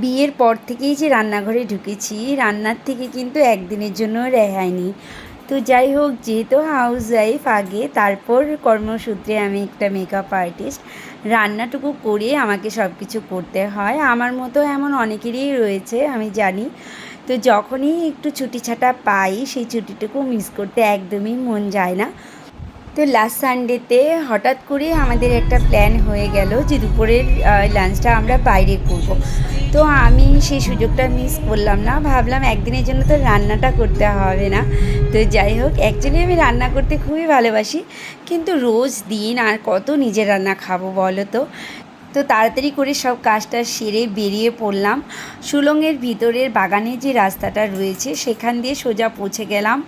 বিয়ের পর থেকেই যে রান্নাঘরে ঢুকেছি, রান্নার থেকে কিন্তু একদিনের জন্য রেহাই নেই। তো যাই হোক, যেহেতু হাউস ওয়াইফ আগে, তারপর কর্মসূত্রে আমি একটা মেকআপ আর্টিস্ট রান্নাটুকু করে আমাকে সব কিছু করতে হয়। আমার মতো এমন অনেকেরই রয়েছে, আমি জানি। তো যখনই একটু ছুটি ছাটা পাই, সেই ছুটিটুকু মিস করতে একদমই মন যায় না। তো লাস্ট সানডেতে হঠাৎ করে আমাদের একটা প্ল্যান হয়ে গেল যে দুপুরের লাঞ্চটা আমরা বাইরে করব। তো আমি সেই সুযোগটা মিস করলাম না। ভাবলাম একদিনের জন্য তো রান্নাটা করতে হবে না। তো যাই হোক অ্যাকচুয়ালি আমি রান্না করতে খুবই ভালোবাসি। কিন্তু রোজ দিন আর কত নিজের রান্না খাব বলো তো? তো তাড়াতাড়ি করে সব কাজটা সেরে বেরিয়ে পড়লাম। সুলংয়ের ভিতরের বাগানে যে রাস্তাটা রয়েছে সেখান দিয়ে সোজা পৌঁছে গেলাম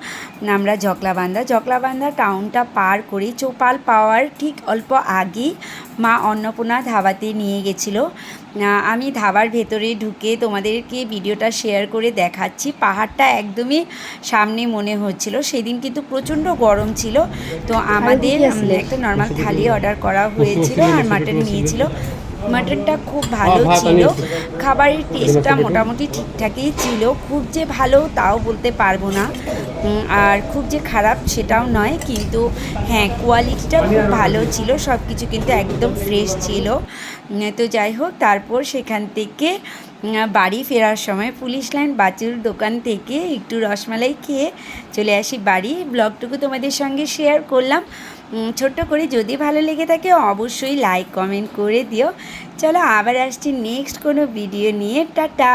আমরা জকলাবান্ধা জকলাবান্ধা টাউনটা পার করে চোপাল পাওয়ার ঠিক অল্প আগেই মা অন্নপূর্ণা ধাবাতে নিয়ে গেছিল। আমি ধাবার ভেতরে ঢুকে তোমাদেরকে ভিডিওটা শেয়ার করে দেখাচ্ছি। পাহাড়টা একদমই সামনে মনে হচ্ছিল। সেদিন কিন্তু প্রচণ্ড গরম ছিল। তো আমাদের একটা নর্মাল থালি অর্ডার করা হয়েছিল আর মাটন নিয়েছিল। মাটনটা খুব ভালো ছিল। খাবারের টেস্টটা মোটামুটি ঠিকঠাকই ছিল। খুব যে ভালো তাও বলতে পারব না। আর খুব যে খারাপ সেটাও নয় কিন্তু হ্যাঁ কোয়ালিটিটা খুব ভালো ছিল। সব কিছু কিন্তু একদম ফ্রেশ ছিল। তো যাই হোক তারপর সেখান থেকে বাড়ি ফেরার সময় পুলিশ লাইন বাচুর দোকান থেকে একটু রসমালাই খেয়ে চলে আসি বাড়ি। ব্লগটুকু তোমাদের সঙ্গে শেয়ার করলাম। ছোট্ট করে যদি ভালো লেগে থাকে অবশ্যই লাইক কমেন্ট করে দিও। চলো আবার আসছি নেক্সট কোনো ভিডিও নিয়ে। টাটা!